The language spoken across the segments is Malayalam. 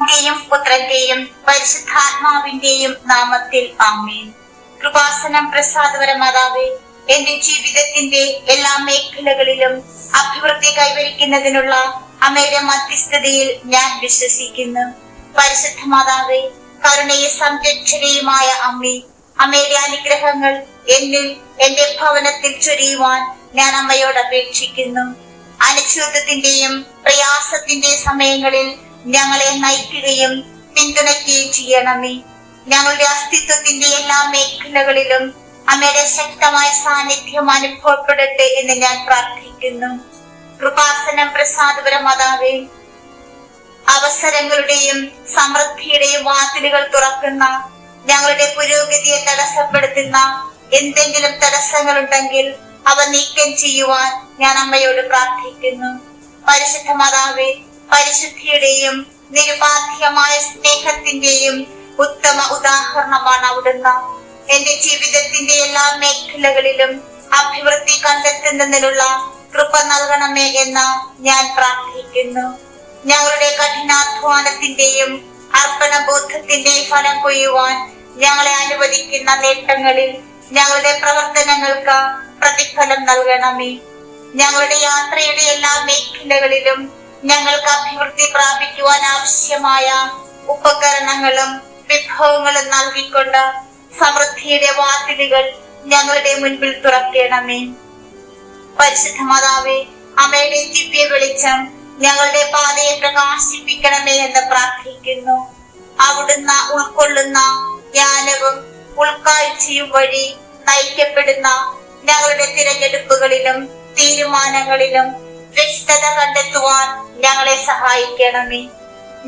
ന്റെയും പുത്രന്റെയും പരിശുദ്ധാത്മാവിന്റെയും നാമത്തിൽ അമ്മേൻ കൃപാസനം പ്രസാദപര മാതാവേ എന്റെ ജീവിതത്തിന്റെ എല്ലാ മേഖലകളിലും അഭിവൃദ്ധി കൈവരിക്കുന്നതിനുള്ള അമ്മയുടെ മധ്യസ്ഥതയിൽ ഞാൻ വിശ്വസിക്കുന്നു. പരിശുദ്ധ മാതാവേ കരുണയെ സംരക്ഷണയുമായ അമ്മേ അമ്മയുടെ അനുഗ്രഹങ്ങൾ എന്നിൽ എന്റെ ഭവനത്തിൽ ചൊരിയുവാൻ ഞാൻ അമ്മയോട് അപേക്ഷിക്കുന്നു. അനിശ്ചിതത്വത്തിന്റെയും പ്രയാസത്തിന്റെയും സമയങ്ങളിൽ ഞങ്ങളെ നയിക്കുകയും പിന്തുണയ്ക്കുകയും ചെയ്യണമേ. ഞങ്ങളുടെ അസ്തിത്വത്തിന്റെ എല്ലാ മേഖലകളിലും അമ്മയുടെ ശക്തമായ സാന്നിധ്യം അനുഭവപ്പെടട്ടെ എന്ന് ഞാൻ പ്രാർത്ഥിക്കുന്നു. കൃപാസനം പ്രസാദപര മാതാവേ അവസരങ്ങളുടെയും സമൃദ്ധിയുടെയും വാതിലുകൾ തുറക്കുന്ന ഞങ്ങളുടെ പുരോഗതിയെ തടസ്സപ്പെടുത്തുന്ന എന്തെങ്കിലും തടസ്സങ്ങൾ ഉണ്ടെങ്കിൽ അവ നീക്കം ചെയ്യുവാൻ ഞാൻ അമ്മയോട് പ്രാർത്ഥിക്കുന്നു. പരിശുദ്ധ മാതാവേ പരിശുദ്ധിയുടെയും നിരുപാധ്യമായ സ്നേഹത്തിന്റെയും ഉത്തമ ഉദാഹരണമാണ് അവിടുന്ന്. എന്റെ ജീവിതത്തിന്റെ എല്ലാ മേഖലകളിലും അഭിവൃദ്ധി കണ്ടെത്തുന്നതിനുള്ള കൃപ നൽകണമേ എന്ന് ഞാൻ പ്രാർത്ഥിക്കുന്നു. ഞങ്ങളുടെ കഠിനാധ്വാനത്തിന്റെയും അർപ്പണബോധത്തിന്റെയും ഫലം കൊയ്യുവാൻ ഞങ്ങളെ അനുവദിക്കുന്ന നേട്ടങ്ങളിൽ ഞങ്ങളുടെ പ്രവർത്തനങ്ങൾക്ക് പ്രതിഫലം നൽകണമേ. ഞങ്ങളുടെ യാത്രയുടെ എല്ലാ മേഖലകളിലും ഞങ്ങൾക്ക് അഭിവൃദ്ധി പ്രാപിക്കുവാൻ ആവശ്യമായ ഉപകരണങ്ങളും വിഭവങ്ങളും നൽകിക്കൊണ്ട് സമൃദ്ധിയുടെ വാതിലുകൾ ഞങ്ങളുടെ മുൻപിൽ തുറക്കണമേ. പരിശുദ്ധ മാതാവേ അമ്മയുടെ ദിവ്യ വെളിച്ചം ഞങ്ങളുടെ പാതയെ പ്രകാശിപ്പിക്കണമേ എന്ന് പ്രാർത്ഥിക്കുന്നു. അവിടുന്ന് ഉൾക്കൊള്ളുന്ന ജ്ഞാനവും ഉൾക്കാഴ്ചയും വഴി നയിക്കപ്പെടുന്ന ഞങ്ങളുടെ തിരഞ്ഞെടുപ്പുകളിലും തീരുമാനങ്ങളിലും വ്യക്തത കണ്ടെത്തുവാൻ ഞങ്ങളെ സഹായിക്കണമേ.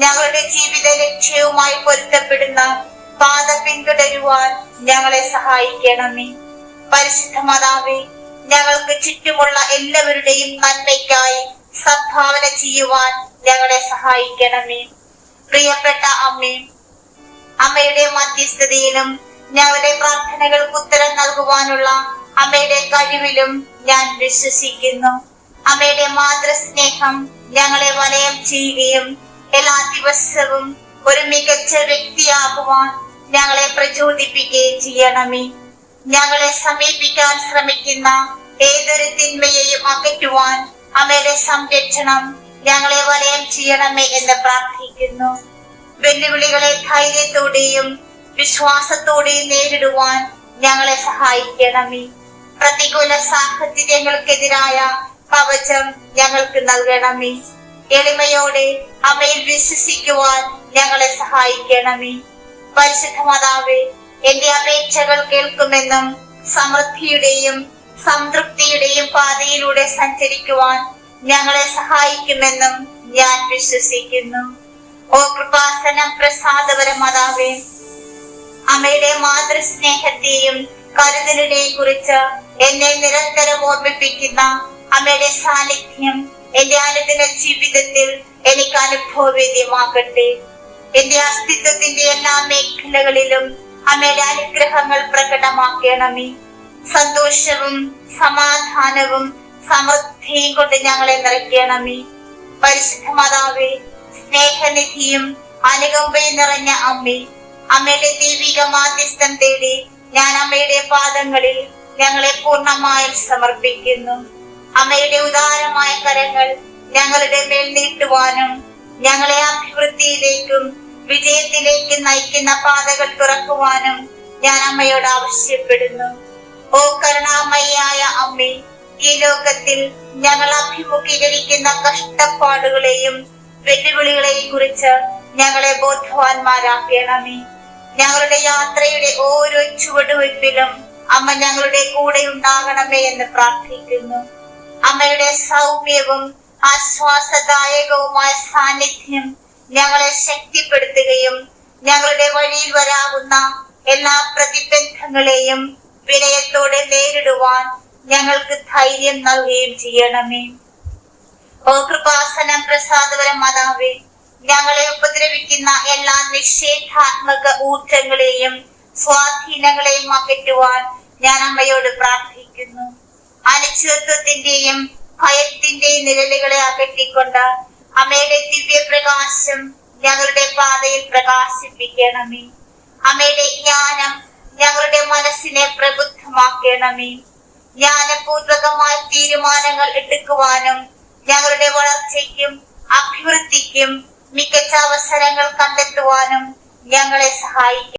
ഞങ്ങളുടെ ജീവിത ലക്ഷ്യവുമായി പൊരുത്തപ്പെടുന്ന പാത പിന്തുടരുവാൻ ഞങ്ങളെ സഹായിക്കണമേ. പരിശുദ്ധ മാതാവേ ഞങ്ങൾക്ക് ചുറ്റുമുള്ള എല്ലാവരുടെയും നന്മയ്ക്കായി സംഭാവന ചെയ്യുവാൻ ഞങ്ങളെ സഹായിക്കണമേ. പ്രിയപ്പെട്ട അമ്മേ അമ്മയുടെ മധ്യസ്ഥതയിലും ഞങ്ങളുടെ പ്രാർത്ഥനകൾക്ക് ഉത്തരം നൽകുവാനുള്ള അമ്മയുടെ കഴിവിലും ഞാൻ വിശ്വസിക്കുന്നു. അമ്മയുടെ മാതൃസ്നേഹം ഞങ്ങളെ വലയം ചെയ്യുകയും എല്ലാ ദിവസവും ഒരു മികച്ച വ്യക്തിയാകുവാൻ ഞങ്ങളെ പ്രചോദിപ്പിക്കുകയും ചെയ്യണമേ. ഞങ്ങളെ സമീപിക്കാൻ ശ്രമിക്കുന്ന ഏതൊരു തിന്മയെയും അകറ്റുവാൻ അമ്മയുടെ സംരക്ഷണം ഞങ്ങളെ വലയം ചെയ്യണമേ എന്ന് പ്രാർത്ഥിക്കുന്നു. വെല്ലുവിളികളെ ധൈര്യത്തോടെയും വിശ്വാസത്തോടെയും നേരിടുവാൻ ഞങ്ങളെ സഹായിക്കണമേ. പ്രതികൂല സാഹചര്യങ്ങൾക്കെതിരായ കവചം ഞങ്ങൾക്ക് നൽകണമേ. എളിമയോടെ അമ്മയിൽ വിശ്വസിക്കുവാൻ ഞങ്ങളെ സഹായിക്കണമേ. പരിശുദ്ധ മാതാവേ എന്റെ അപേക്ഷകൾ കേൾക്കുമെന്നും സമൃദ്ധിയുടെയും സംതൃപ്തിയുടെയും പാതയിലൂടെ സഞ്ചരിക്കുവാൻ ഞങ്ങളെ സഹായിക്കുമെന്നും ഞാൻ വിശ്വസിക്കുന്നു. ഓ കൃപാസനം പ്രസാദപര മാതാവേ അമ്മയുടെ മാതൃസ്നേഹത്തെയും കരുതലിനെയും കുറിച്ച് എന്നെ നിരന്തരം ഓർമ്മിപ്പിക്കുന്ന അമ്മയുടെ സാന്നിധ്യം എന്റെ അനുദിന ജീവിതത്തിൽ എനിക്ക് അനുഭവവേദ്യമാകട്ടെ. എന്റെ അസ്തിത്വത്തിന്റെ എല്ലാ മേഖലകളിലും അമ്മയുടെ അനുഗ്രഹങ്ങൾ പ്രകടമാക്കണമേ. സന്തോഷവും സമാധാനവും സമൃദ്ധിയും കൊണ്ട് ഞങ്ങളെ നിറയ്ക്കണമേ. പരിശുദ്ധ മാതാവേ സ്നേഹനിധിയും അനുകമ്പയും നിറഞ്ഞ അമ്മേ അമ്മയുടെ ദൈവിക മാധ്യസ്ഥം തേടി ഞാൻ അമ്മയുടെ പാദങ്ങളിൽ ഞങ്ങളെ പൂർണമായും സമർപ്പിക്കുന്നു. അമ്മയുടെ ഉദാരമായ കരങ്ങൾ ഞങ്ങളുടെ മേൽ നീട്ടുവാനും ഞങ്ങളെ അഭിവൃദ്ധിയിലേക്കും വിജയത്തിലേക്കും നയിക്കുന്ന പാതകൾ തുറക്കുവാനും ഞാൻ അമ്മയോട് ആവശ്യപ്പെടുന്നു. ഓ കരുണാമയായ അമ്മേ ഈ ലോകത്തിൽ ഞങ്ങൾ അഭിമുഖീകരിക്കുന്ന കഷ്ടപ്പാടുകളെയും വെല്ലുവിളികളെയും കുറിച്ച് ഞങ്ങളെ ബോധവാന്മാരാക്കണമേ. ഞങ്ങളുടെ യാത്രയുടെ ഓരോ ചുവടുവയ്പിലും അമ്മ ഞങ്ങളുടെ കൂടെ ഉണ്ടാകണമേ എന്ന് പ്രാർത്ഥിക്കുന്നു. അമ്മയുടെ സൗമ്യവും ആശ്വാസദായകവുമായ സാന്നിധ്യം ഞങ്ങളെ ശക്തിപ്പെടുത്തുകയും ഞങ്ങളുടെ വഴിയിൽ വരാവുന്ന എല്ലാ പ്രതിബന്ധങ്ങളെയും വിനയത്തോടെ നേരിടുവാൻ ഞങ്ങൾക്ക് ധൈര്യം നൽകുകയും ചെയ്യണമേ. ഓ കൃപാസനം പ്രസാദപര മാതാവേ ഞങ്ങളെ ഉപദ്രവിക്കുന്ന എല്ലാ നിഷേധാത്മക ഊർജങ്ങളെയും സ്വാധീനങ്ങളെയും അകറ്റുവാൻ ഞാൻ അമ്മയോട് പ്രാർത്ഥിക്കുന്നു. അനിശ്ചിതത്വത്തിന്റെയും ഭയത്തിന്റെയും നിഴലുകളെ അകറ്റിക്കൊണ്ട് അമ്മയുടെ ദിവ്യപ്രകാശം ഞങ്ങളുടെ പാതയിൽ പ്രകാശിപ്പിക്കണമേ. അമ്മയുടെ ജ്ഞാനം ഞങ്ങളുടെ മനസ്സിനെ പ്രബുദ്ധമാക്കണമേ. ജ്ഞാനപൂർവകമായ തീരുമാനങ്ങൾ എടുക്കുവാനും ഞങ്ങളുടെ വളർച്ചയ്ക്കും അഭിവൃദ്ധിക്കും മികച്ച അവസരങ്ങൾ കണ്ടെത്തുവാനും ഞങ്ങളെ സഹായിക്കണം